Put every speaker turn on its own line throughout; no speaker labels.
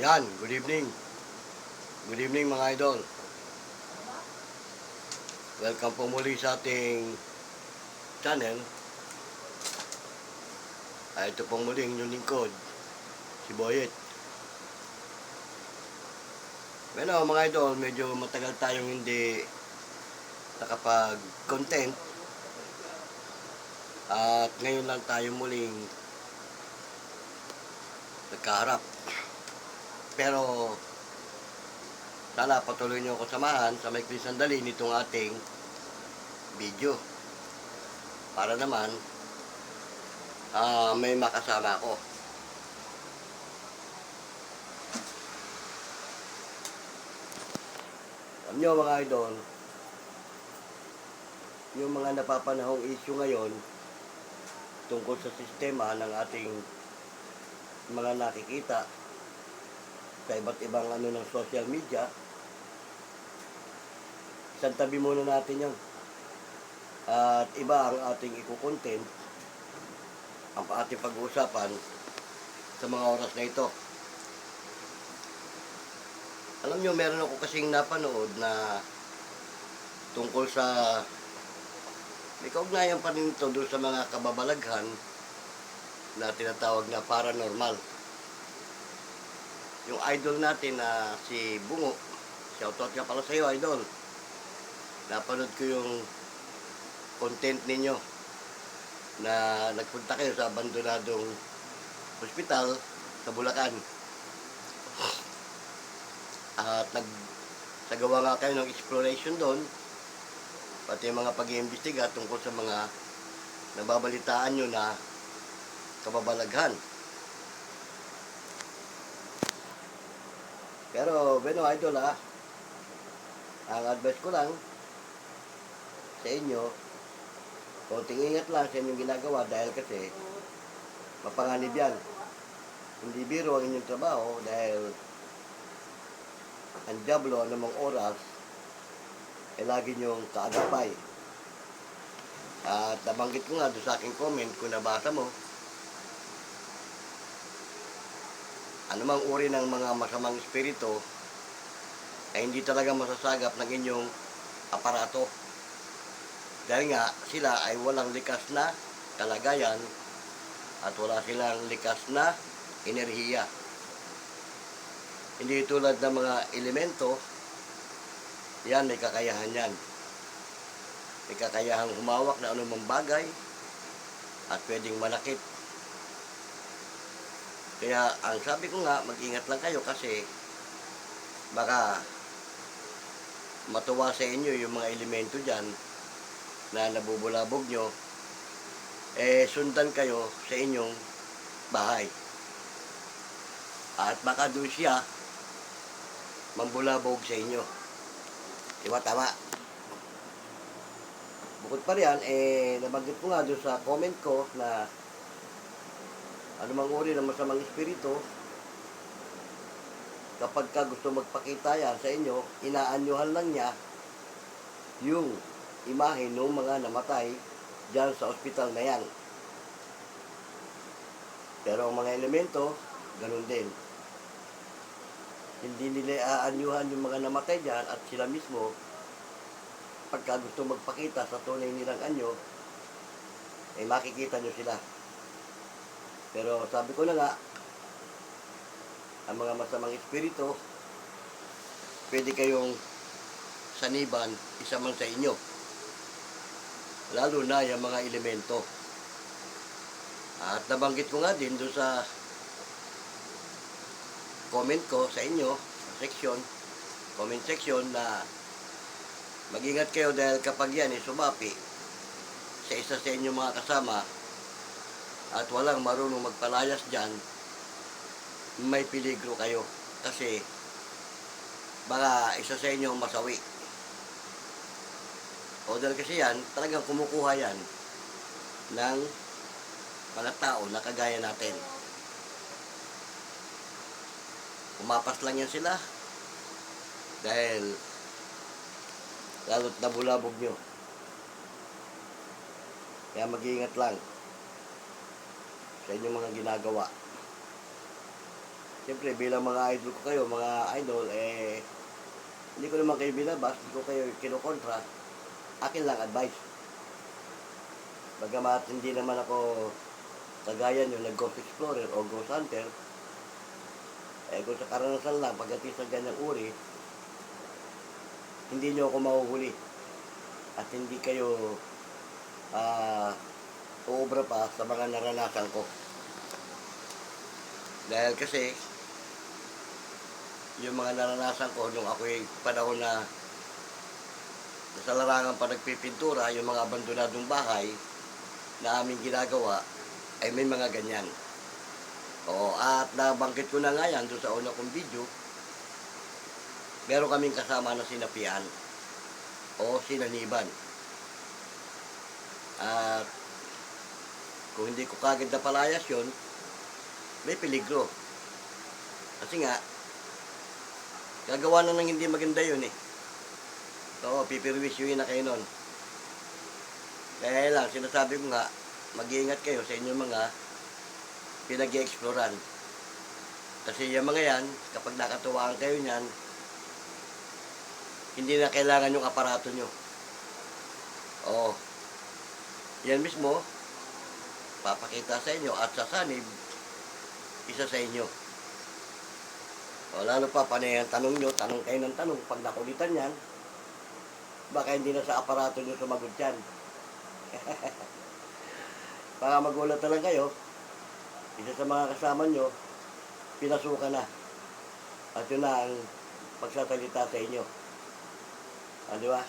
Yan, good evening. Good evening mga idol. Welcome po muli sa ating channel. Ah, ito pong muli ang inyong lingkod, si Boyet. Bueno mga idol, medyo matagal tayong hindi nakapag-content. At ngayon lang tayo muling nagkaharap. Pero sana patuloy niyo ako samahan sa may sandali nitong ating video. Para naman ah may makasama ako. Alam niyo mga idol, yung mga napapanahong issue ngayon tungkol sa sistema ng ating mga nakikita sa iba't ibang ano ng social media, isang tabi muna natin yan. At iba ang ating ikukontent, ang ating pag-uusapan sa mga oras na ito. Alam nyo, meron ako kasing napanood na tungkol sa may kaugnayan pa rin ito doon sa mga kababalaghan na tinatawag na paranormal yung idol natin na si Bungo. Shoutout ka pala sa iyo, idol. Napanood ko yung content ninyo na nagpunta kayo sa abandonadong hospital sa Bulacan. At nag sagawa nga kayo ng exploration doon pati mga pag-iimbestiga tungkol sa mga nababalitaan nyo na kababalaghan. Pero, bueno, idol ha, ang advice ko lang sa inyo, konting ingat lang sa inyong ginagawa dahil kasi mapanganib yan. Hindi biro ang inyong trabaho dahil ang diablo anumang oras ay lagi niyong kaagapay. At nabanggit ko nga doon sa aking comment kung nabasa mo, anumang uri ng mga masamang espiritu ay hindi talaga masasagap ng inyong aparato. Dahil nga sila ay walang likas na kalagayan at wala silang likas na enerhiya. Hindi tulad ng mga elemento, yan may kakayahan yan. May kakayahang humawak na anumang bagay at pwedeng malakit kaya ang sabi ko nga, mag-ingat lang kayo kasi baka matuwa sa inyo yung mga elemento dyan na nabubulabog nyo, eh sundan kayo sa inyong bahay. At baka doon siya mambulabog sa inyo. Diba tama? Bukod pa riyan, eh nabanggit ko nga doon sa comment ko na anumang uri ng masamang espiritu, kapag ka gusto magpakita yan sa inyo, inaanyuhan lang niya yung imahe ng mga namatay dyan sa ospital na yan. Pero ang mga elemento, ganun din. Hindi nila aanyuhan yung mga namatay dyan at sila mismo, pagka gusto magpakita sa tunay nilang anyo, eh makikita nyo sila. Pero sabi ko na nga, ang mga masamang espiritu, pwede kayong saniban, isa man sa inyo. Lalo na yung mga elemento. At nabanggit ko nga din doon sa comment ko sa inyo, sa section, comment section na mag-ingat kayo dahil kapag yan ay sumapi sa isa sa inyong mga kasama, at walang marunong magpalayas dyan, may peligro kayo. Kasi, baka isa sa inyo masawi. O dahil kasi yan, talagang kumukuha yan ng mga tao na kagaya natin. Kumapas lang yan sila dahil lalo't nabulabog nyo. Kaya mag-iingat lang sa inyong mga ginagawa. siyempre bilang mga idol ko kayo, mga idol, eh, hindi ko naman kayo binabas, hindi ko kayo kinukontra. Akin lang advice. Bagamat hindi naman ako kagaya nyo na Ghost Explorer o Ghost Hunter, eh kung sa karanasan lang, pagdating sa ganyang uri, hindi nyo ako mahuhuli. At hindi kayo ah uubra pa sa mga naranasan ko. Dahil kasi, yung mga naranasan ko nung ako'y panahon na sa larangan pa nagpipintura, yung mga abandonadong bahay na aming ginagawa, ay may mga ganyan. Oo, at nabanggit ko na nga yan doon sa una kong video, meron kaming kasama na sinapian o sinaniban. At kung hindi ko kagad napalayas yun, may peligro. Kasi nga, gagawa na ng hindi maganda yun eh. Oo, pipirwisyuhin na kayo nun. Kaya lang, sinasabi ko nga, mag-iingat kayo sa inyong mga pinag exploran Kasi yung mga yan, kapag nakatuwaan kayo niyan, hindi na kailangan yung aparato nyo. Oo. Yan mismo, papakita sa inyo at sa sanib, isa sa inyo. O, lalo pa, panay ang tanong nyo, tanong kayo ng tanong, pag nakulitan yan, baka hindi na sa aparato nyo sumagot yan. baka magulat na lang kayo, isa sa mga kasama nyo, pinasukan na. At yun na ang pagsasalita sa inyo. Ah, di ba?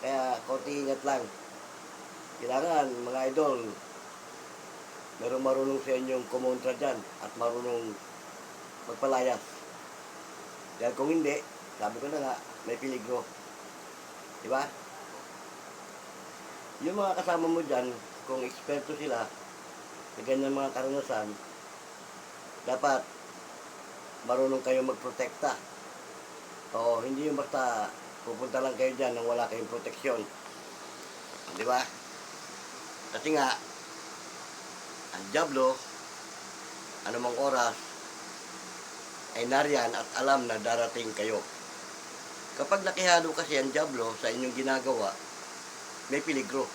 Kaya, konti ingat lang. Kailangan, mga idol, merong marunong sa inyong kumontra dyan at marunong magpalayas. Dahil kung hindi, sabi ko na nga, may peligro. Di ba? Yung mga kasama mo dyan, kung eksperto sila, sa ganyan mga karanasan, dapat marunong kayo magprotekta. Oo, hindi yung basta pupunta lang kayo dyan nang wala kayong proteksyon. Di ba? Kasi nga, ang Diablo, anumang oras, ay nariyan at alam na darating kayo. Kapag nakihalo kasi ang Diablo sa inyong ginagawa, may peligro.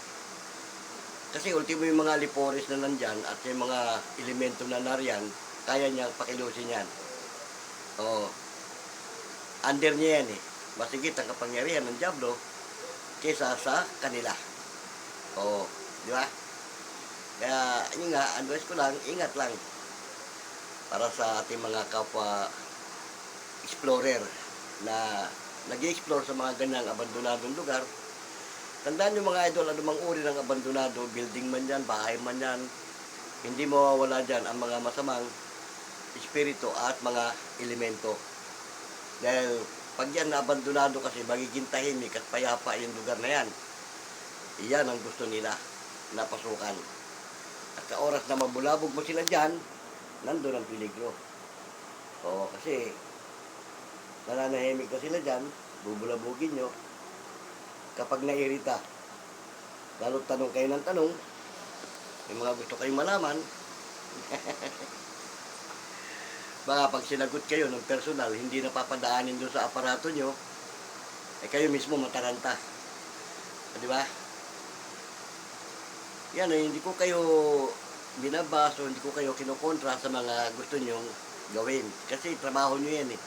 Kasi ultimo yung mga liporis na nandyan at yung mga elemento na nariyan, kaya niyang pakilusin yan. Oo. Under niya yan eh. Masigit ang kapangyarihan ng Diablo kesa sa kanila. Oo. Di ba? Kaya, yun nga, advice ko lang, ingat lang. Para sa ating mga kapwa explorer na nag explore sa mga ganyang abandonadong lugar. Tandaan nyo mga idol, anumang uri ng abandonado, building man yan, bahay man yan, hindi mawawala dyan ang mga masamang espiritu at mga elemento. Dahil pag yan abandonado kasi, magiging tahimik at payapa yung lugar na yan. Iyan ang gusto nila na pasukan. At sa oras na mabulabog mo sila dyan, nandun ang peligro. Oo, kasi nananahimik na sila dyan, bubulabugin nyo. Kapag nairita, lalo tanong kayo ng tanong, may mga gusto kayong malaman, baka pag sinagot kayo ng personal, hindi napapadaanin doon sa aparato nyo, eh kayo mismo mataranta. Di ba? Yan, eh, hindi ko kayo binabaso, hindi ko kayo kinukontra sa mga gusto nyong gawin. Kasi trabaho nyo yan eh.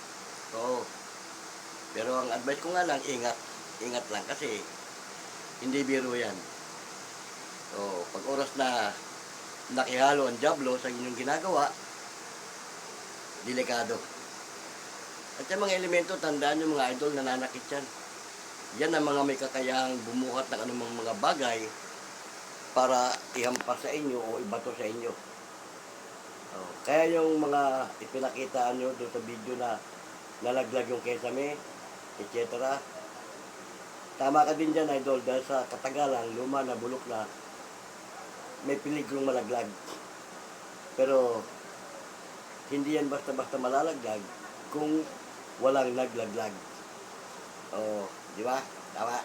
Oo. Pero ang advice ko nga lang, ingat. Ingat lang kasi hindi biro yan. Oo. Pag oras na nakihalo ang Diablo sa inyong ginagawa, delikado. At yung mga elemento, tandaan nyo mga idol, nananakit yan. Yan ang mga may kakayahang bumuhat ng anumang mga bagay para ihampas sa inyo o ibato sa inyo. Oh, kaya yung mga ipinakita nyo doon sa video na nalaglag yung kesame, etc. Tama ka din dyan, idol, dahil sa katagalan, luma na, bulok na, may piligrong malaglag. Pero, hindi yan basta-basta malalaglag kung walang naglaglag. Oh, di ba? Tama.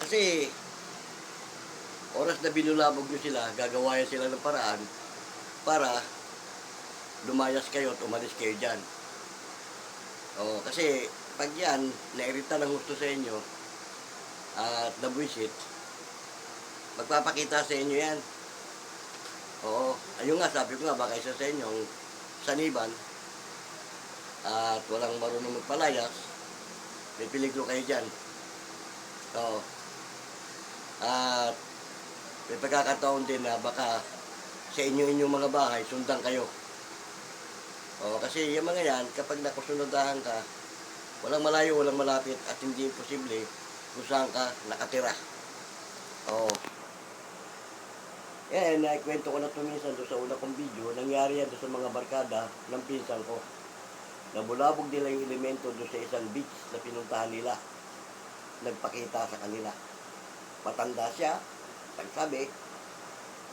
Kasi, oras na binulabog nyo sila, gagawayan sila ng paraan para lumayas kayo at umalis kayo dyan. Oo, kasi pag yan, nairita ng gusto sa inyo, at nabuisit, magpapakita sa inyo yan. Oo, ayun nga, sabi ko nga, baka isa sa inyo, saniban, at walang marunong magpalayas, may peligro kayo dyan. Oo. At may pagkakataon din na baka sa inyo inyong mga bahay, sundan kayo. Oo, kasi yung mga yan, kapag nakusunadahan ka, walang malayo, walang malapit, at hindi imposible kung saan ka nakatira. Oo. Eh, naikwento ko na ito minsan sa una kong video, nangyari yan doon sa mga barkada ng pinsan ko. Nabulabog nila yung elemento doon sa isang beach na pinuntahan nila. Nagpakita sa kanila. Matanda siya, nagsabi,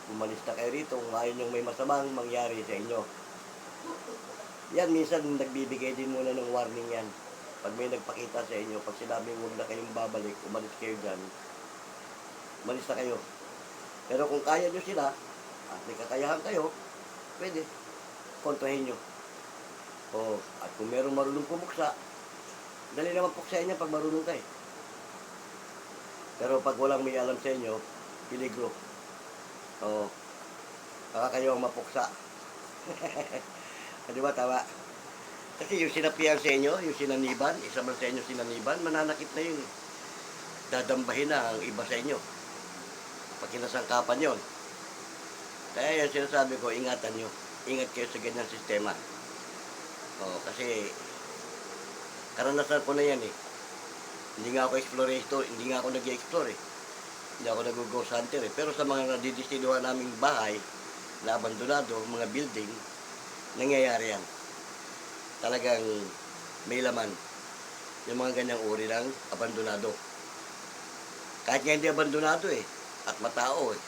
umalis na kayo rito kung ayaw niyong may masamang mangyari sa inyo. Yan, minsan nagbibigay din muna ng warning yan. Pag may nagpakita sa inyo, pag sinabing huwag na kayong babalik, umalis kayo dyan, umalis na kayo. Pero kung kaya nyo sila, at may kakayahan kayo, pwede, kontrahin nyo. O, at kung merong marunong pumuksa, dali naman puksain niya pag marunong ka eh. Pero pag walang may alam sa inyo, piligro. O, baka kayo ang mapuksa. Di ba, tama? Kasi yung sinapian sa inyo, yung sinaniban, isa man sa inyo sinaniban, mananakit na yun. Dadambahin na ang iba sa inyo. Pag kinasangkapan yun. Kaya yan sinasabi ko, ingatan nyo. Ingat kayo sa ganyang sistema. Oo, kasi karanasan ko na yan eh. Hindi nga ako explorator, hindi nga ako nag-explore eh. Hindi ako nag-ghost hunter eh. Pero sa mga nadidestinuhan naming bahay, na abandonado, mga building, nangyayari yan. Talagang may laman. Yung mga ganyang uri ng abandonado. Kahit nga hindi abandonado eh, at matao eh.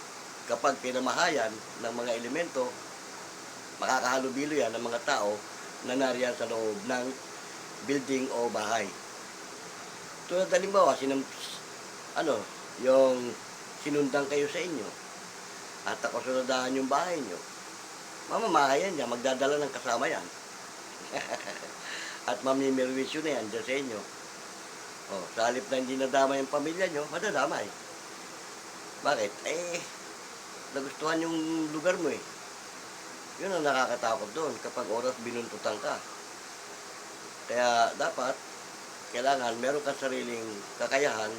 Kapag pinamahayan ng mga elemento, makakahalubilo yan ng mga tao na nariyan sa loob ng building o bahay. Tulad halimbawa, sinam, ano, yung sinundan kayo sa inyo at ako sunadahan yung bahay nyo, mamamahayan niya, magdadala ng kasama yan. at mamimirwisyo na yan dyan sa inyo. Oh, sa halip na hindi nadama yung pamilya nyo, madadamay. Bakit? Eh, nagustuhan yung lugar mo eh. Yun ang nakakatakot doon kapag oras binuntutan ka. Kaya dapat, kailangan meron kang sariling kakayahan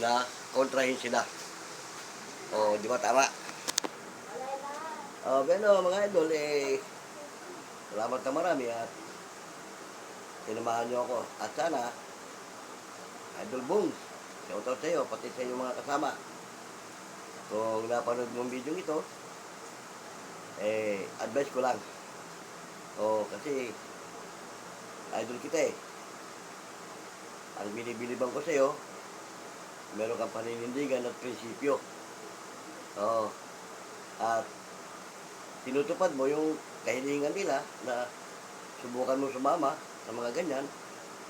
na kontrahin sila. O, di ba tama? O, bueno, mga idol, eh, salamat na marami at tinamahan niyo ako. At sana, Idol Bungs, shoutout sa iyo, pati sa iyong mga kasama. Kung napanood mo ang video ito, eh, advice ko lang. O, kasi, idol kita eh. Ang binibiliban ko sa iyo, meron kang paninindigan at prinsipyo. Oo. At, tinutupad mo yung kahilingan nila na subukan mo sumama sa mga ganyan,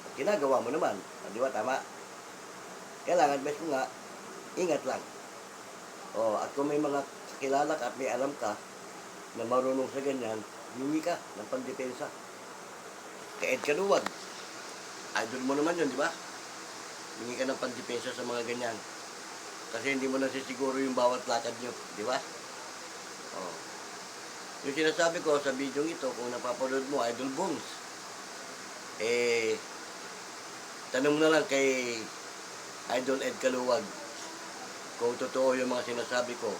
at ginagawa mo naman. Ah, Di ba? Tama. Kailangan, advice ko nga, ingat lang. O, at kung may mga kilala ka at may alam ka na marunong sa ganyan, hingi ka ng pandepensa. Kay Ed Kaluwag. Idol mo naman yun, di ba? Hingi ka ng pandepensa sa mga ganyan. Kasi hindi mo nasisiguro yung bawat lakad nyo, di ba? O. Yung sinasabi ko sa video ito, kung napapanood mo, Idol Bungs, eh, tanong mo na lang kay Idol Ed Kaluwag kung totoo yung mga sinasabi ko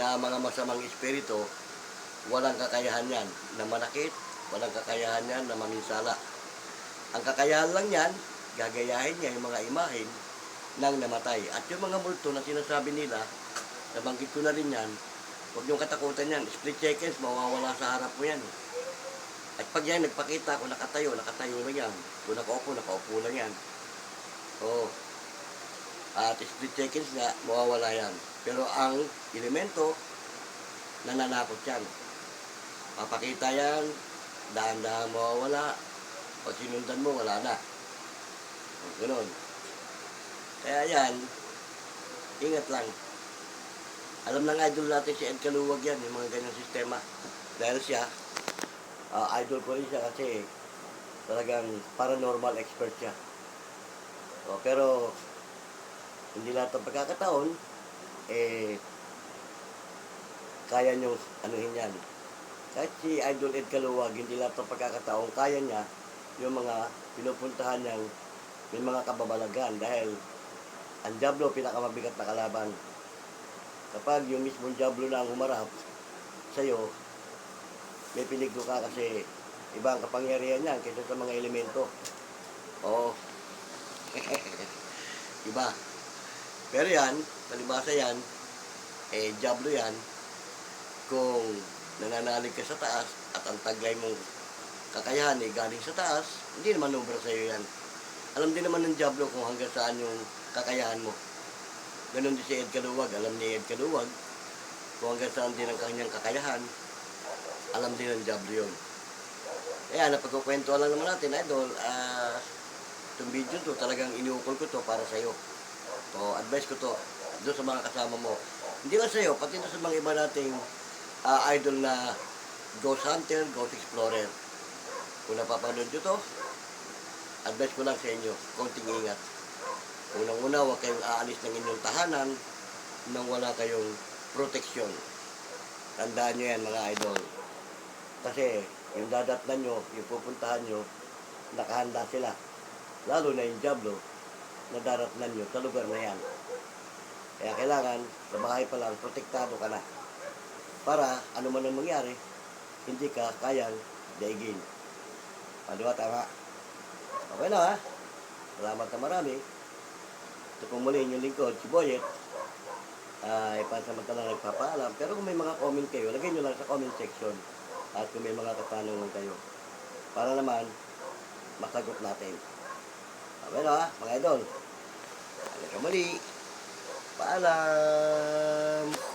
na mga masamang espiritu, walang kakayahan yan na manakit, walang kakayahan yan na maminsala. Ang kakayahan lang yan, gagayahin niya yung mga imahin ng namatay. At yung mga multo na sinasabi nila, nabanggit ko na rin yan, huwag niyong katakutan yan. Split seconds, mawawala sa harap mo yan. At pag yan nagpakita, kung nakatayo, nakatayo lang yan. Kung nakaupo, nakaupo lang yan. Oo. At split seconds nga, mawawala yan. Pero ang elemento, nananakot yan. Papakita yan, dahan-dahan mawawala. Pag sinundan mo, wala na. O, ganun. Kaya yan, ingat lang. Alam ng idol natin si Ed Kaluwag yan, yung mga ganyang sistema. Dahil siya, ah, idol ko rin siya kasi talagang paranormal expert siya. O, pero, hindi lahat ng pagkakataon, eh, kaya nyo anuhin yan. Kahit si Idol Ed Kaluwag, hindi lahat ng pagkakataon, kaya niya yung mga pinupuntahan niyang may mga kababalagan dahil ang Diablo pinakamabigat na kalaban. Kapag yung mismong Diablo na ang humarap sa'yo, may peligro ka kasi ibang kapangyarihan yan kaysa sa mga elemento. Oo. Iba. Pero yan, palibasa yan, eh, Diablo yan, kung nananalig ka sa taas at ang taglay mong kakayahan eh, galing sa taas, hindi naman ubra sa'yo yan. Alam din naman ng Diablo kung hanggang saan yung kakayahan mo. Ganon din si Ed Kaluwag, alam ni Ed Kaluwag kung hanggang saan din ang kanyang kakayahan, alam din ng Diablo yun. Kaya napagkukwentuhan lang naman natin, Idol, ah, itong video to, talagang iniukol ko to para sa'yo. So, advice ko to, doon sa mga kasama mo. Hindi lang sa'yo, pati na sa mga iba nating ah, idol na Ghost Hunter, Ghost Explorer. Kung napapanood nyo to, advice ko lang sa inyo, konting ingat. Unang-una, huwag kayong aalis ng inyong tahanan nang wala kayong proteksyon. Tandaan nyo yan mga idol. Kasi yung dadatnan nyo, yung pupuntahan nyo, nakahanda sila. Lalo na yung Diablo, na daratnan nyo sa lugar na yan. Kaya kailangan, sa bahay pa lang, protektado ka na. Para ano man ang mangyari, hindi ka kayang daigin. Di ba? Tama. Okay na ha. Salamat na marami. Ito po muli inyong lingkod, si Boyet. Ah, ipansamantala nagpapaalam. Pero kung may mga comment kayo, lagay nyo lang sa comment section. At kung may mga katanungan kayo. Para naman, masagot natin. Okay na ha, mga idol. Hanggang sa muli. Paalam!